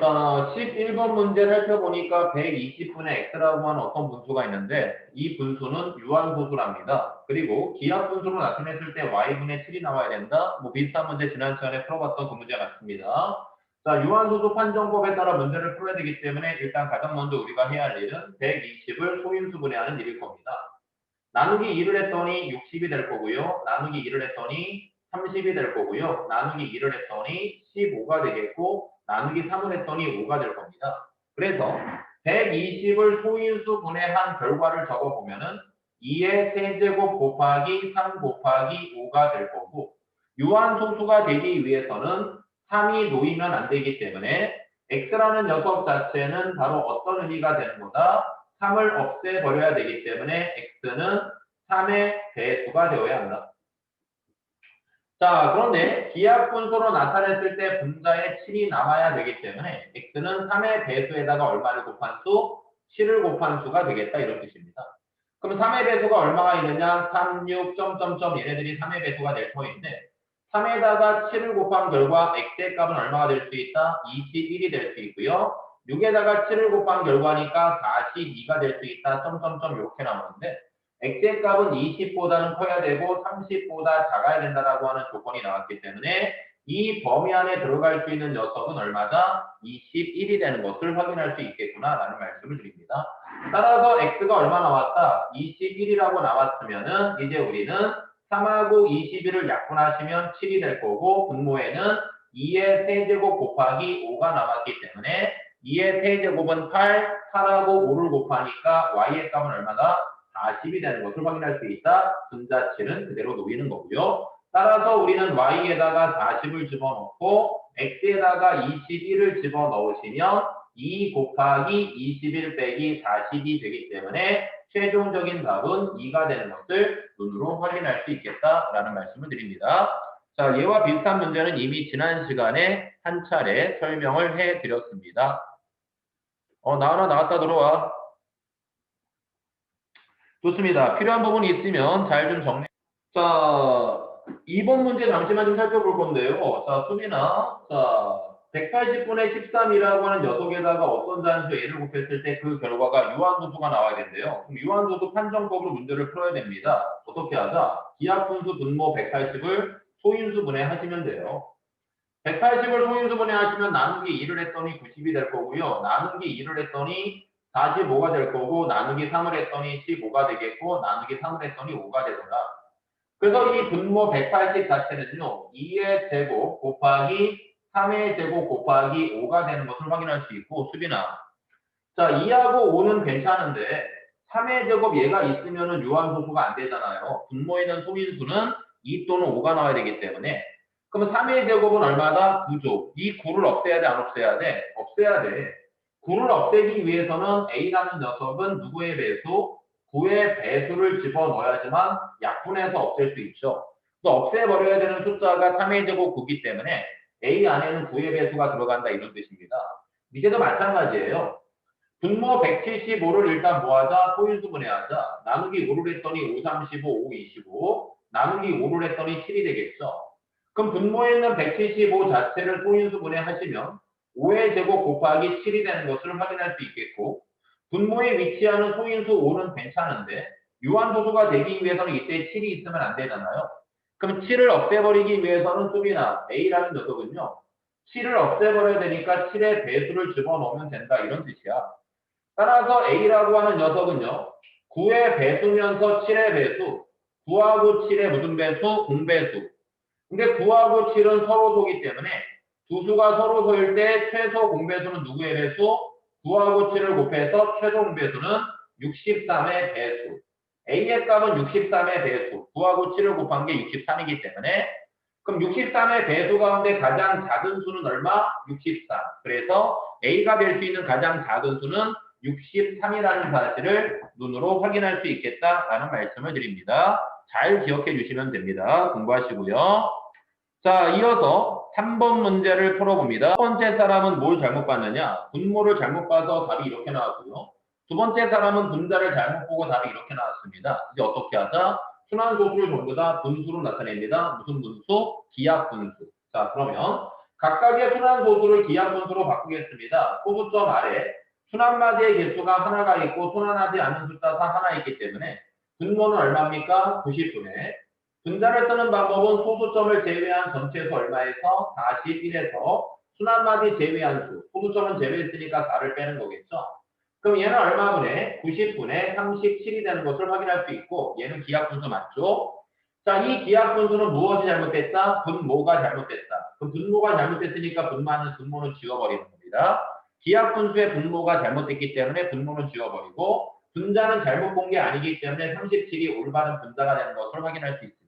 자, 11번 문제 살펴보니까 120분의 x라고 하는 어떤 분수가 있는데 이 분수는 유한소수랍니다. 그리고 기하 분수로 나타냈을 때 y분의 7이 나와야 된다. 뭐 비슷한 문제 지난 시간에 풀어봤던 그 문제 같습니다. 자, 유한소수 판정법에 따라 문제를 풀어야 되기 때문에 일단 가장 먼저 우리가 해야 할 일은 120을 소인수 분해하는 일일 겁니다. 나누기 2를 했더니 60이 될 거고요. 나누기 2를 했더니 30이 될 거고요. 나누기 2를 했더니 15가 되겠고 나누기 3을 했더니 5가 될 겁니다. 그래서 120을 소인수 분해한 결과를 적어보면은 2의 세제곱 곱하기 3 곱하기 5가 될 거고 유한소수가 되기 위해서는 3이 놓이면 안 되기 때문에 x라는 녀석 자체는 바로 어떤 의미가 되는 거다? 3을 없애버려야 되기 때문에 x는 3의 배수가 되어야 한다. 자, 그런데 기하분수로 나타냈을 때 분자에 7이 남아야 되기 때문에 x는 3의 배수에다가 얼마를 곱한 수? 7을 곱한 수가 되겠다 이런 뜻입니다. 그럼 3의 배수가 얼마가 있느냐? 3, 6, 점점점 얘네들이 3의 배수가 될 터인데 3에다가 7을 곱한 결과 x의 값은 얼마가 될 수 있다? 21이 될 수 있고요. 6에다가 7을 곱한 결과니까 42가 될 수 있다. 점점점 이렇게 나오는데 x의 값은 20보다는 커야 되고 30보다 작아야 된다라고 하는 조건이 나왔기 때문에 이 범위 안에 들어갈 수 있는 녀석은 얼마다? 21이 되는 것을 확인할 수 있겠구나라는 말씀을 드립니다. 따라서 x가 얼마 나왔다? 21이라고 나왔으면은 이제 우리는 3하고 21을 약분하시면 7이 될 거고 분모에는 2의 세제곱 곱하기 5가 남았기 때문에 2의 세제곱은 8, 8하고 5를 곱하니까 y의 값은 얼마다? 40이 되는 것을 확인할 수 있다. 분자치는 그대로 놓이는 거고요. 따라서 우리는 y에다가 40을 집어넣고 x에다가 21을 집어넣으시면 2 곱하기 21 빼기 40이 되기 때문에 최종적인 답은 2가 되는 것을 눈으로 확인할 수 있겠다라는 말씀을 드립니다. 자, 얘와 비슷한 문제는 이미 지난 시간에 한 차례 설명을 해 드렸습니다. 어, 나와나 나왔다 들어와. 좋습니다. 필요한 부분이 있으면 잘 좀 정리. 자, 2번 문제 잠시만 좀 살펴볼 건데요. 자, 수민아. 자, 180분의 13이라고 하는 녀석에다가 어떤 단수 얘를 곱했을 때 그 결과가 유한소수가 나와야 된대요. 그럼 유한소수 판정법으로 문제를 풀어야 됩니다. 어떻게 하자? 기하분수 분모 180을 소인수 분해하시면 돼요. 180을 소인수 분해하시면 나누기 2를 했더니 90이 될 거고요. 나누기 2를 했더니 45가 될 거고 나누기 3을 했더니 15가 되겠고 나누기 3을 했더니 5가 되더라. 그래서 이 분모 180 자체는요. 2의 제곱 곱하기 3의 제곱 곱하기 5가 되는 것을 확인할 수 있고 수빈아 자 2하고 5는 괜찮은데 3의 제곱 얘가 있으면 유한소수가 안 되잖아요. 분모에 있는 소인수는 2 또는 5가 나와야 되기 때문에 그러면 3의 제곱은 얼마다? 9조. 이 9를 없애야 돼? 안 없애야 돼? 없애야 돼. 9를 없애기 위해서는 A라는 녀석은 누구의 배수? 9의 배수를 집어넣어야지만 약분해서 없앨 수 있죠. 또 없애버려야 되는 숫자가 3의 제곱 9기 때문에 A 안에는 9의 배수가 들어간다 이런 뜻입니다. 이제도 마찬가지예요. 분모 175를 일단 뭐하자? 소인수 분해하자. 나누기 5를 했더니 5, 35, 5, 25. 나누기 5를 했더니 7이 되겠죠. 그럼 분모에 있는 175 자체를 소인수 분해하시면 5의 제곱 곱하기 7이 되는 것을 확인할 수 있겠고 분모에 위치하는 소인수 5는 괜찮은데 유한소수가 되기 위해서는 이때 7이 있으면 안 되잖아요. 그럼 7을 없애버리기 위해서는 수비나 A라는 녀석은요. 7을 없애버려야 되니까 7의 배수를 집어넣으면 된다 이런 뜻이야. 따라서 A라고 하는 녀석은요. 9의 배수면서 7의 배수 9하고 7의 무슨 배수? 공배수. 근데 9하고 7은 서로 소기 때문에 두 수가 서로 소일 때 최소 공배수는 누구의 배수? 9하고 7을 곱해서 최소 공배수는 63의 배수. A의 값은 63의 배수. 9하고 7을 곱한 게 63이기 때문에 그럼 63의 배수 가운데 가장 작은 수는 얼마? 63. 그래서 A가 될 수 있는 가장 작은 수는 63이라는 사실을 눈으로 확인할 수 있겠다라는 말씀을 드립니다. 잘 기억해 주시면 됩니다. 공부하시고요. 자, 이어서 3번 문제를 풀어봅니다. 첫 번째 사람은 뭘 잘못 봤느냐? 분모를 잘못 봐서 답이 이렇게 나왔고요. 두 번째 사람은 분자를 잘못 보고 답이 이렇게 나왔습니다. 이제 어떻게 하자? 순환소수를 전부 다 분수로 나타냅니다. 무슨 분수? 기하분수. 자, 그러면 각각의 순환 소수를 기하 분수로 바꾸겠습니다. 소수점 아래 순환마디의 개수가 하나가 있고 순환하지 않은 숫자가 하나 있기 때문에 분모는 얼마입니까? 90분의 분자를 쓰는 방법은 소수점을 제외한 전체 수 얼마에서 41에서 순환마디 제외한 수 소수점은 제외했으니까 4를 빼는 거겠죠. 그럼 얘는 얼마분의 90분의 37이 되는 것을 확인할 수 있고 얘는 기하분수 맞죠? 자, 이 기하분수는 무엇이 잘못됐다? 분모가 잘못됐다. 그럼 분모가 잘못됐으니까 분모는 분모는 지워버리는 겁니다. 기하분수의 분모가 잘못됐기 때문에 분모는 지워버리고 분자는 잘못 본 게 아니기 때문에 37이 올바른 분자가 되는 것을 확인할 수 있습니다.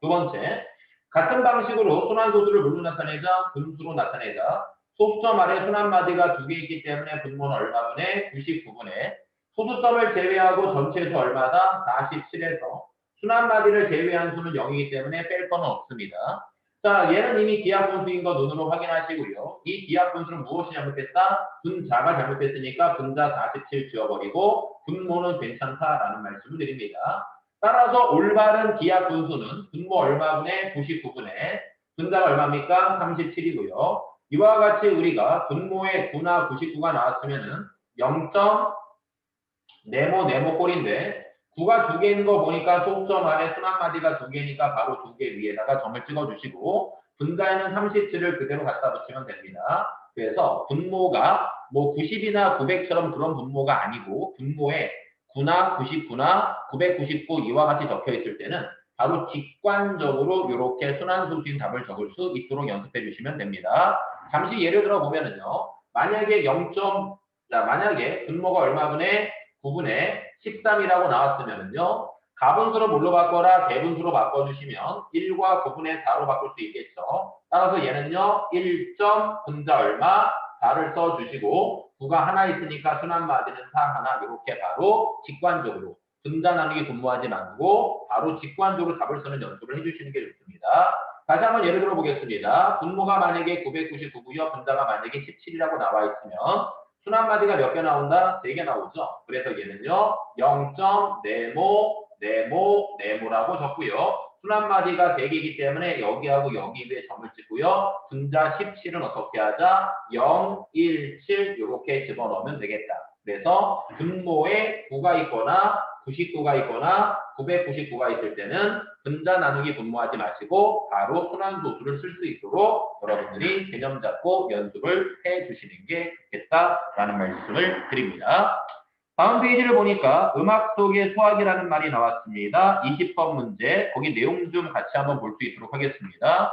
두 번째, 같은 방식으로 순환소수를 뭘로 나타내자? 분수로 나타내자. 소수점 아래 순환마디가 두 개 있기 때문에 분모는 얼마분의 99분의 소수점을 제외하고 전체수 얼마다? 47에서 순환마디를 제외한 수는 0이기 때문에 뺄 거는 없습니다. 자, 얘는 이미 기하분수인 거 눈으로 확인하시고요. 이 기하분수는 무엇이 잘못됐다? 분자가 잘못됐으니까 분자 47 지워버리고 분모는 괜찮다라는 말씀을 드립니다. 따라서 올바른 기하분수는 분모 얼마분의 99분의 분자가 얼마입니까? 37이고요. 이와 같이 우리가 분모의 9나 99가 나왔으면은 0. 네모 네모 꼴인데 9가 두 개인 거 보니까 소수점 안에 순환마디가 두 개니까 바로 두 개 위에다가 점을 찍어주시고 분자에는 37을 그대로 갖다 붙이면 됩니다. 그래서 분모가 뭐 90이나 900처럼 그런 분모가 아니고 분모에 9나 99나 999 이와 같이 적혀 있을 때는 바로 직관적으로 이렇게 순환수수인 답을 적을 수 있도록 연습해 주시면 됩니다. 잠시 예를 들어 보면은요. 만약에 0. 자, 만약에 분모가 얼마분의 9분의 13이라고 나왔으면은요. 가분수로 뭘로 바꿔라? 대분수로 바꿔주시면 1과 9분의 4로 바꿀 수 있겠죠. 따라서 얘는요. 1점 분자 얼마 4를 써주시고 9가 하나 있으니까 순환마디는 4 하나 이렇게 바로 직관적으로 분자 나누기 분모하지 말고 바로 직관적으로 답을 쓰는 연습을 해주시는 게 좋습니다. 다시 한번 예를 들어 보겠습니다. 분모가 만약에 999고요. 분자가 만약에 17이라고 나와 있으면 순환 마디가 몇 개 나온다? 3개 나오죠. 그래서 얘는요. 0. 네모, 네모, 네모라고 적고요. 순환마디가 3개이기 때문에 여기하고 여기 위에 점을 찍고요. 분자 17은 어떻게 하자? 0, 1, 7 이렇게 집어넣으면 되겠다. 그래서 분모에 9가 있거나 99가 있거나 999가 있을 때는 분자 나누기 분모하지 마시고 바로 순환소수를 쓸 수 있도록 여러분들이 개념 잡고 연습을 해 주시는 게 좋겠다라는 말씀을 드립니다. 다음 페이지를 보니까 음악 속의 수학이라는 말이 나왔습니다. 20번 문제 거기 내용 좀 같이 한번 볼 수 있도록 하겠습니다.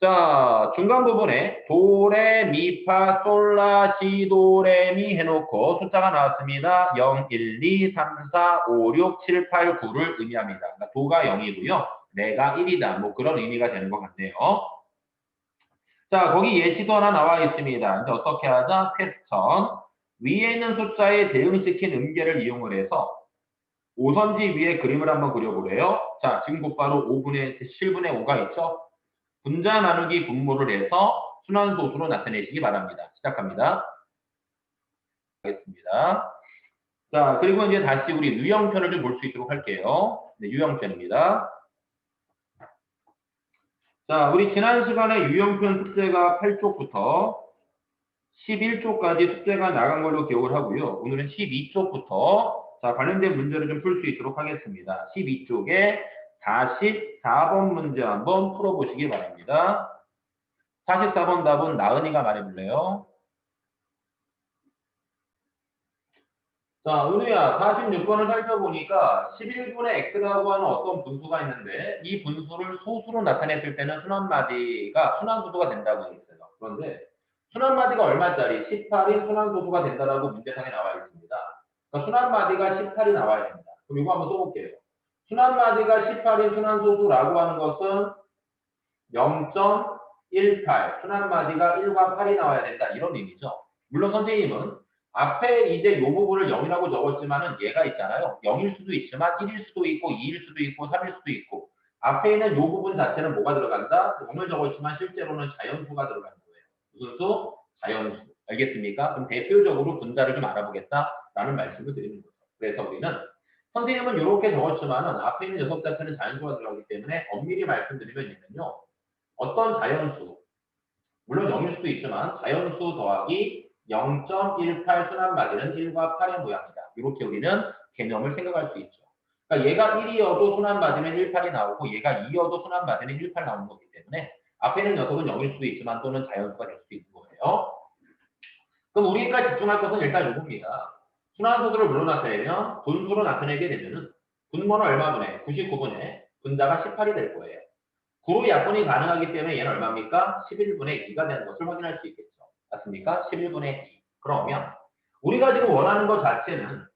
자, 중간 부분에 도레, 미 파, 솔라, 시 도레 미 해놓고 숫자가 나왔습니다. 0, 1, 2, 3, 4, 5, 6, 7, 8, 9를 의미합니다. 그러니까 도가 0이고요. 내가 1이다. 뭐 그런 의미가 되는 것 같네요. 자, 거기 예시도 하나 나와 있습니다. 이제 어떻게 하자? 퀘스천. 위에 있는 숫자에 대응시킨 음계를 이용을 해서 5선지 위에 그림을 한번 그려보래요. 자, 지금 곧바로 5분의 7분의 5가 있죠? 분자 나누기 분모를 해서 순환소수로 나타내시기 바랍니다. 시작합니다. 하겠습니다. 자, 그리고 이제 다시 우리 유형편을 좀 볼 수 있도록 할게요. 네, 유형편입니다. 자, 우리 지난 시간에 유형편 숙제가 8쪽부터 11쪽까지 숙제가 나간 걸로 기억을 하고요. 오늘은 12쪽부터 자, 관련된 문제를 좀 풀 수 있도록 하겠습니다. 12쪽에 44번 문제 한번 풀어보시기 바랍니다. 44번 답은 나은이가 말해볼래요? 자, 은우야, 46번을 살펴보니까 11분의 x라고 하는 어떤 분수가 있는데 이 분수를 소수로 나타냈을 때는 순환마디가 순환소수가 된다고 했어요. 그런데 순환마디가 얼마짜리? 18이 순환소수가 된다라고 문제상에 나와 있습니다. 그러니까 순환마디가 18이 나와야 됩니다. 그럼 이거 한번 써볼게요. 순환마디가 18인 순환소수라고 하는 것은 0.18 순환마디가 1과 8이 나와야 된다 이런 의미죠. 물론 선생님은 앞에 이제 이 부분을 0이라고 적었지만은 얘가 있잖아요. 0일 수도 있지만 1일 수도 있고 2일 수도 있고 3일 수도 있고 앞에 있는 이 부분 자체는 뭐가 들어간다? 0을 적었지만 실제로는 자연수가 들어가는 거예요. 무슨 수? 자연수. 알겠습니까? 그럼 대표적으로 분자를 좀 알아보겠다라는 말씀을 드리는 거죠. 그래서 우리는 선생님은 이렇게 적었지만은 앞에 있는 녀석 자체는 자연수가 들어가기 때문에 엄밀히 말씀드리면 얘는요. 어떤 자연수, 물론 0일 수도 있지만 자연수 더하기 0.18 순환 마디는 1과 8의 모양이다. 이렇게 우리는 개념을 생각할 수 있죠. 그러니까 얘가 1이어도 순환 마디는 1, 8이 나오고 얘가 2여도 순환 마디는 1, 8 나오는 거기 때문에 앞에 있는 녀석은 0일 수도 있지만 또는 자연수가 될 수도 있는 거예요. 그럼 우리가 집중할 것은 일단 이겁니다. 순환소수를 물로 나타내면 분수로 나타내게 되면은 분모는 얼마분에? 99분에 분자가 18이 될 거예요. 9로 약분이 가능하기 때문에 얘는 얼마입니까? 11분의 2가 되는 것을 확인할 수 있겠죠. 맞습니까? 11분의 2. 그러면 우리가 지금 원하는 것 자체는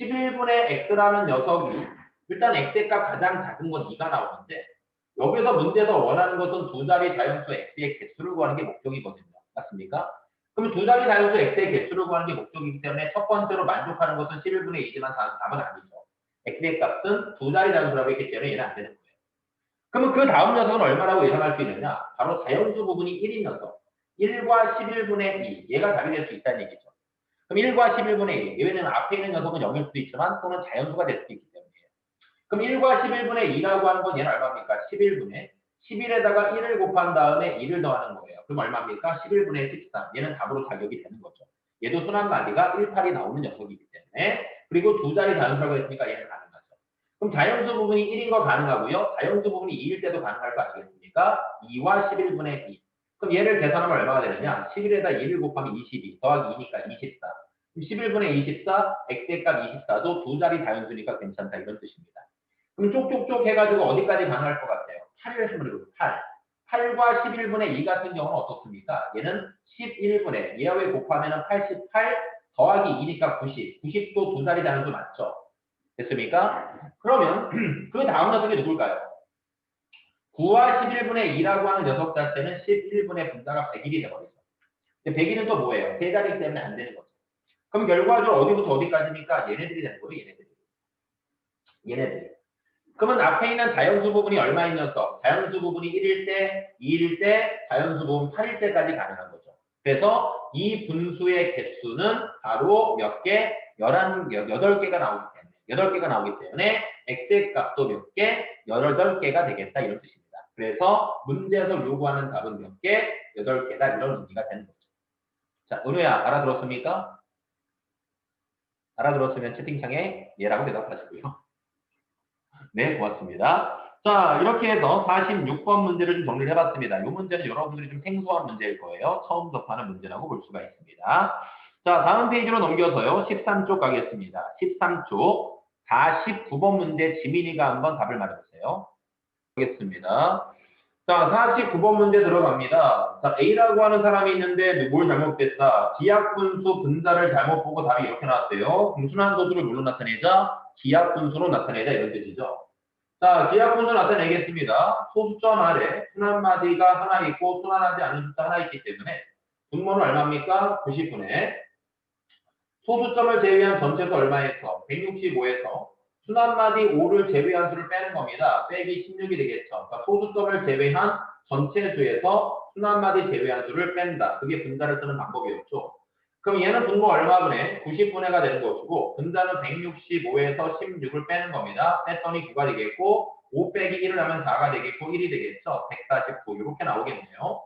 11분의 x라는 녀석이 일단 x의 값 가장 작은 건 2가 나오는데 여기서 문제에서 원하는 것은 두 자리 자연수 x의 개수를 구하는 게 목적이거든요. 맞습니까? 그럼 두 자리 자연수 x의 개수를 구하는 게 목적이기 때문에 첫 번째로 만족하는 것은 11분의 2지만 답은 아니죠. x의 값은 두 자리 자연수라고 했기 때문에 얘는 안 되는 거예요. 그러면 그 다음 녀석은 얼마라고 예상할 수 있느냐? 바로 자연수 부분이 1인 녀석. 1과 11분의 2. 얘가 답이 될 수 있다는 얘기죠. 그럼 1과 11분의 2. 왜냐면 앞에 있는 녀석은 0일 수도 있지만 또는 자연수가 될 수도 있기. 그럼 1과 11분의 2라고 하는 건 얘는 얼마입니까? 11분의 11에다가 1을 곱한 다음에 2를 더하는 거예요. 그럼 얼마입니까? 11분의 13. 얘는 답으로 자격이 되는 거죠. 얘도 순환마디가 1, 8이 나오는 녀석이기 때문에 그리고 두 자리 자연수라고 했으니까 얘는 가능하죠. 그럼 자연수 부분이 1인 거 가능하고요. 자연수 부분이 2일 때도 가능할 거 아니겠습니까? 2와 11분의 2. 그럼 얘를 계산하면 얼마가 되느냐? 11에다 2를 곱하면 22 더하기 2니까 24. 그럼 11분의 24, x의 값 24도 두 자리 자연수니까 괜찮다 이런 뜻입니다. 그럼 쪽쪽쪽 해가지고 어디까지 가능할 것 같아요? 8을 해보려고 8. 8과 11분의 2 같은 경우는 어떻습니까? 얘는 11분의 얘와 왜 곱하면 88 더하기 2니까 90. 90도 두 자리 자연수 맞죠? 됐습니까? 그러면 그 다음 녀석이 누굴까요? 9와 11분의 2라고 하는 녀석 자체는 11분의 분자가 100일이 되버리죠. 100일은 또 뭐예요? 세 자리이기 때문에 안 되는 거죠. 그럼 결과적으로 어디부터 어디까지입니까? 얘네들이 되는 거예요, 얘네들이. 얘네들이. 그러면 앞에 있는 자연수 부분이 얼마인 녀석? 자연수 부분이 1일 때, 2일 때, 자연수 부분 8일 때까지 가능한 거죠. 그래서 이 분수의 개수는 바로 몇 개? 11, 8개가 나오기 때문에, 8개가 나오기 때문에 x의 값도 몇 개? 18개가 되겠다 이런 뜻입니다. 그래서 문제에서 요구하는 답은 몇 개? 8개다 이런 의미가 되는 거죠. 자, 은우야 알아들었습니까? 알아들었으면 채팅창에 예라고 대답하시고요. 네, 고맙습니다. 자, 이렇게 해서 46번 문제를 좀 정리를 해봤습니다. 이 문제는 여러분들이 좀 생소한 문제일 거예요. 처음 접하는 문제라고 볼 수가 있습니다. 자, 다음 페이지로 넘겨서요. 13쪽 가겠습니다. 13쪽 49번 문제 지민이가 한번 답을 말해보세요. 보겠습니다. 자, 49번 문제 들어갑니다. 자, A라고 하는 사람이 있는데 뭘 잘못됐다? 기하분수 분자를 잘못 보고 답이 이렇게 나왔대요. 순환 도수를 물로 나타내자 기하분수로 나타내자 이런 뜻이죠. 자, 기하분수 나타내겠습니다. 소수점 아래 순환마디가 하나 있고 순환하지 않은 숫자 하나 있기 때문에 분모는 얼마입니까? 90분의 소수점을 제외한 전체수 얼마에서 165에서 순환마디 5를 제외한 수를 빼는 겁니다. 빼기 16이 되겠죠. 그러니까 소수점을 제외한 전체 수에서 순환마디 제외한 수를 뺀다. 그게 분자를 쓰는 방법이었죠. 그럼 얘는 분모 얼마분의 90분의가 되는 것이고 분자는 165에서 16을 빼는 겁니다. 뺐더니 9가 되겠고 5 빼기 1을 하면 4가 되겠고 1이 되겠죠. 149 이렇게 나오겠네요.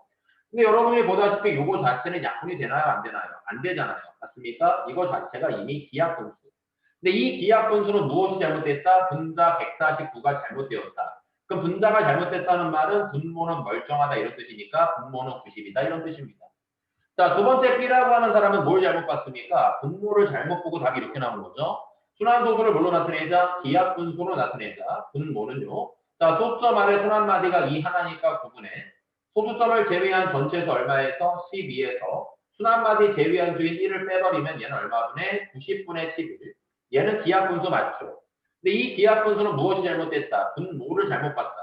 근데 여러분이 보다시피 이거 자체는 약분이 되나요? 안 되나요? 안 되잖아요. 맞습니까? 이거 자체가 이미 기하분수. 근데 이 기하 분수는 무엇이 잘못됐다? 분자 149가 잘못되었다. 그럼 분자가 잘못됐다는 말은 분모는 멀쩡하다 이런 뜻이니까 분모는 90이다 이런 뜻입니다. 자, 두 번째 B라고 하는 사람은 뭘 잘못 봤습니까? 분모를 잘못 보고 답이 이렇게 나오는 거죠. 순환소수를 뭘로 나타내자? 기하분수로 나타내자. 분모는요. 자, 소점 아래 순환 마디가 2 하나니까 9분의 소수점을 제외한 전체에서 얼마에서 12에서 순환 마디 제외한 수인 1을 빼버리면 얘는 얼마분의 90분의 11. 얘는 기하 분수 맞죠. 근데 이 기하 분수는 무엇이 잘못됐다? 분모를 잘못 봤다.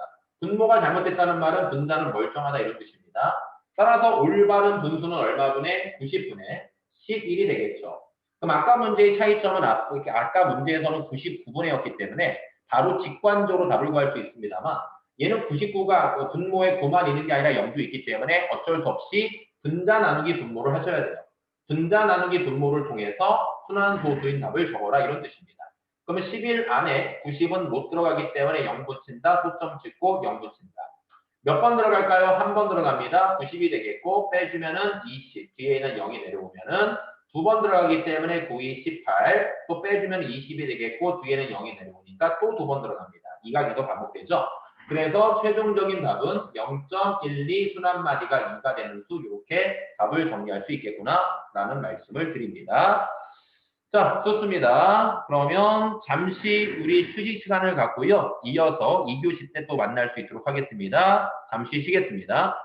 분모가 잘못됐다는 말은 분자는 멀쩡하다 이런 뜻입니다. 따라서 올바른 분수는 얼마분의 90분의 11이 되겠죠. 그럼 아까 문제의 차이점은 아까 문제에서는 99분의였기 때문에 바로 직관적으로 답을 구할 수 있습니다만 얘는 99가 분모에 9만 있는 게 아니라 0도 있기 때문에 어쩔 수 없이 분자 나누기 분모를 하셔야 돼요. 분자 나누기 분모를 통해서 순환소수인 답을 적어라 이런 뜻입니다. 그러면 11 안에 90은 못 들어가기 때문에 0 붙인다, 소점 찍고 0 붙인다. 몇 번 들어갈까요? 한 번 들어갑니다. 90이 되겠고 빼주면은 20. 뒤에는 0이 내려오면은 두 번 들어가기 때문에 9, 2, 18. 또 빼주면 20이 되겠고 뒤에는 0이 내려오니까 또 두 번 들어갑니다. 이 가기도 반복되죠. 그래서 최종적인 답은 0.12 순환마디가 2가 되는 수 이렇게 답을 정리할 수 있겠구나 라는 말씀을 드립니다. 자, 좋습니다. 그러면 잠시 우리 휴식 시간을 갖고요. 이어서 2교시 때 또 만날 수 있도록 하겠습니다. 잠시 쉬겠습니다.